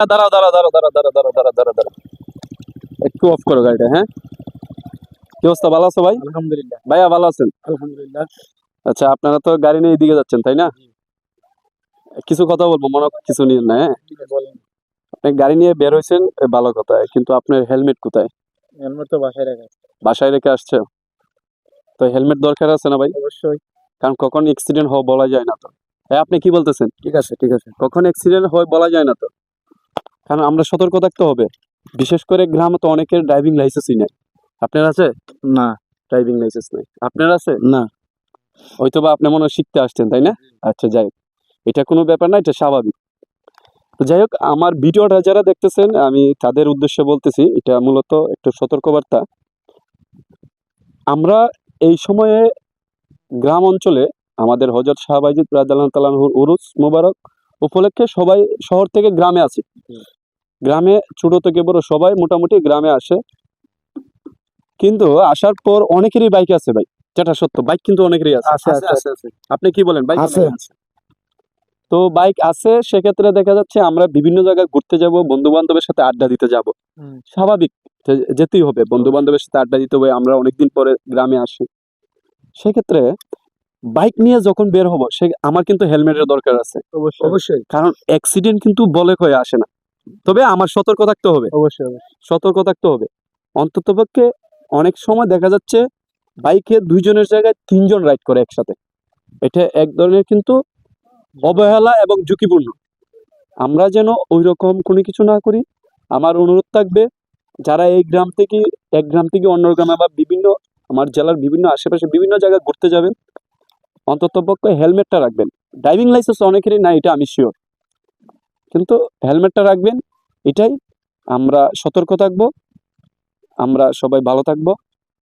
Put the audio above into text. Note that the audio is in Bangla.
দাঁড়াও দাঁড়াও দাঁড়াও দাঁড়াও দাঁড়াও দাঁড়াও দাঁড়াও দাঁড়াও দাঁড়াও। একটু অফ করো গাড়িটা হ্যাঁ? কি অবস্থা ভালো আছো ভাই? আলহামদুলিল্লাহ। ভাইয়া ভালো আছেন? আলহামদুলিল্লাহ। আচ্ছা আপনারা তো গাড়ি নিয়ে এদিকে যাচ্ছেন তাই না? কিছু কথা বলব মনে কিছু নিয়ে না হ্যাঁ? আপনি গাড়ি নিয়ে বের হয়েছেন ভালো কথা কিন্তু আপনার হেলমেট কোথায়? হেলমেট তো বাসায় রাখা বাসায় রেখে আসছে? তো হেলমেট দরকার আছে না ভাই? অবশ্যই। কারণ কখন অ্যাক্সিডেন্ট হয় বলা যায় না তো। হ্যাঁ আপনি কি বলতেছেন? ঠিক আছে ঠিক আছে। কখন অ্যাক্সিডেন্ট হয় বলা যায় না তো? কারণ আমরা সতর্ক থাকতে হবে। বিশেষ করে গ্রামে তো অনেকের ড্রাইভিং লাইসেন্সই নেই। আপনার আছে? না। ড্রাইভিং লাইসেন্স নেই। আপনার আছে? না। হয়তো বা আপনি মনে হয় শিখতে আসছেন তাই না? আচ্ছা যাই হোক। এটা কোনো ব্যাপার না এটা স্বাভাবিক। তো যাই হোক আমার ভিডিওটা যারা দেখতেছেন আমি তাদের উদ্দেশ্যে বলতেছি এটা মূলত একটু সতর্কবার্তা। আমরা এই সময়ে গ্রাম অঞ্চলে আমাদের হজরত শাহবাজিদ রাজাল্লাহ তালাহুর উরুস মুবারক উপলক্ষে সবাই শহর থেকে গ্রামে আসে। হুম। গ্রামে ছোট থেকে বড় সবাই মোটামুটি গ্রামে আসে। কিন্তু আসার পর অনেকেরই বাইক আছে ভাই যেটা সত্য বাইক কিন্তু অনেকেরই আছে। আপনি কি বলেন বাইক আছে। তো বাইক আছে সেক্ষেত্রে দেখা যাচ্ছে আমরা বিভিন্ন জায়গায় ঘুরতে যাব বন্ধু বান্ধবের সাথে আড্ডা দিতে যাব। স্বাভাবিক যেতেই হবে বন্ধু বান্ধবের সাথে আড্ডা দিতে হবে আমরা অনেকদিন পরে গ্রামে আসি। সেক্ষেত্রে বাইক নিয়ে যখন বের হব সে আমার কিন্তু হেলমেটের দরকার আছে। অবশ্যই। অবশ্যই কারণ অ্যাক্সিডেন্ট কিন্তু বলে হয়ে আসে না। তবে আমার সতর্ক থাকতে হবে। অবশ্যই অবশ্যই। সতর্ক থাকতে হবে। অন্ততপক্ষে অনেক সময় দেখা যাচ্ছে বাইকে দুইজনের জায়গায় তিনজন রাইড করে একসাথে। এটা এক ধরনের কিন্তু অবহেলা এবং ঝুঁকিপূর্ণ। আমরা যেন ওই রকম কোনো কিছু না করি আমার অনুরোধ থাকবে যারা এই গ্রাম থেকে এক গ্রাম থেকে অন্য গ্রামে বা বিভিন্ন আমার জেলার বিভিন্ন আশেপাশে বিভিন্ন জায়গায় ঘুরতে যাবেন অন্ততপক্ষে হেলমেটটা রাখবেন। ড্রাইভিং লাইসেন্স অনেকেরই না এটা আমি শিওর কিন্তু হেলমেটটা রাখবেন এটাই। আমরা সতর্ক থাকব আমরা সবাই ভালো থাকব।